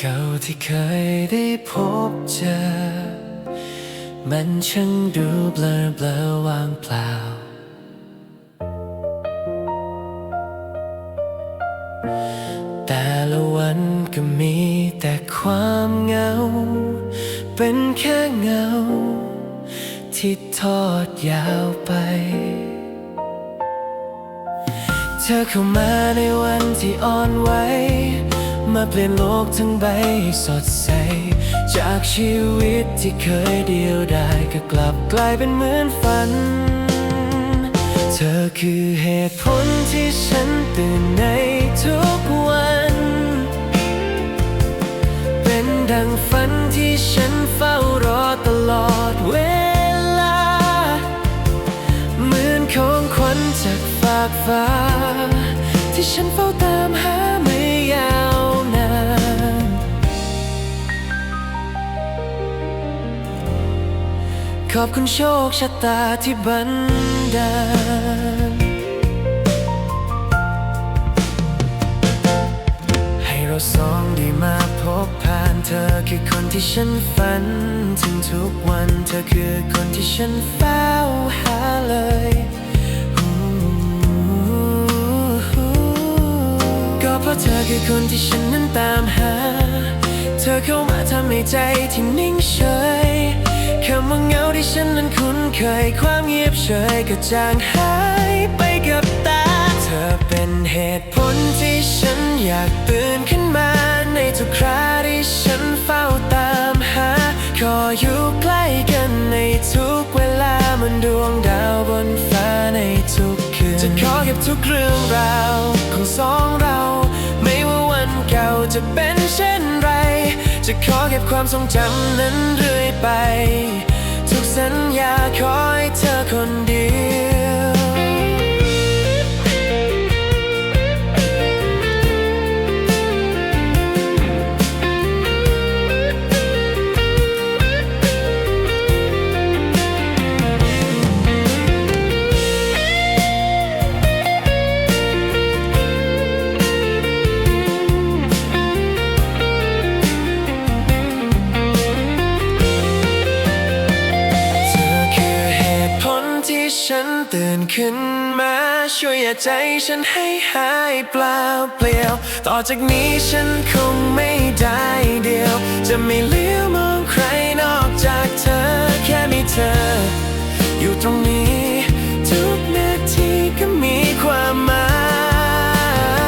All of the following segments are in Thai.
เก่าที่เคยได้พบเจอ มันช่างดูเบลอเบลอว่างเปล่า แต่ละวันก็มีแต่ความเหงา เป็นแค่เงา ที่ทอดยาวไปเธอเข้ามาในวันที่อ่อนไหว มาเปลี่ยนโลกทั้งใบให้สดใส จากชีวิตที่เคยเดียวดายก็กลับกลายเป็นเหมือนฝัน เธอคือเหตุผลที่ฉันตื่นในทุกวัน เป็นดังฝันที่ฉันเฝ้ารอตลอดเวลา เหมือนของขวัญจากฝากฟ้า ที่ฉันเฝ้าตามหา ขอบคุณโชคชะตาที่บันดาลให้เราสองได้มาพบผ่านเธอคือคนที่ฉันฝัน ถึงทุกวันเธอคือคนที่ฉันเฝ้าหาเลยก็เพราะเธอคือคนที่ฉันนั้นตามหา เธอเข้ามาทำให้ใจที่นิ่งเฉย ฉันนั้นคุ้นเคยความเงียบเฉยก็จางหายไปกับตา เธอเป็นเหตุผลที่ฉันอยากตื่นขึ้นมา ในทุกคราที่ฉันเฝ้าตามหา ขออยู่ใกล้กันในทุกเวลาเหมันดวงดาวบนฟ้าในทุกคืน จะขอเก็บทุกเรื่องราวของสองเรา ไม่ว่าวันเก่าจะเป็นเช่นไร จะขอเก็บความทรงจำนั้นเรื่อยไป ฉันตื่นขึ้นมา ช่วยอย่าใจฉันให้หายเปล่าเปลี่ยว ต่อจากนี้ฉันคงไม่ได้เดียว จะไม่เลี้ยวมองใครนอกจากเธอ แค่มีเธอ อยู่ตรงนี้ ทุกนาทีก็มีความหมา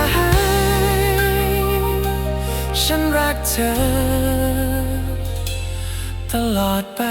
ย ฉันรักเธอ ตลอดไป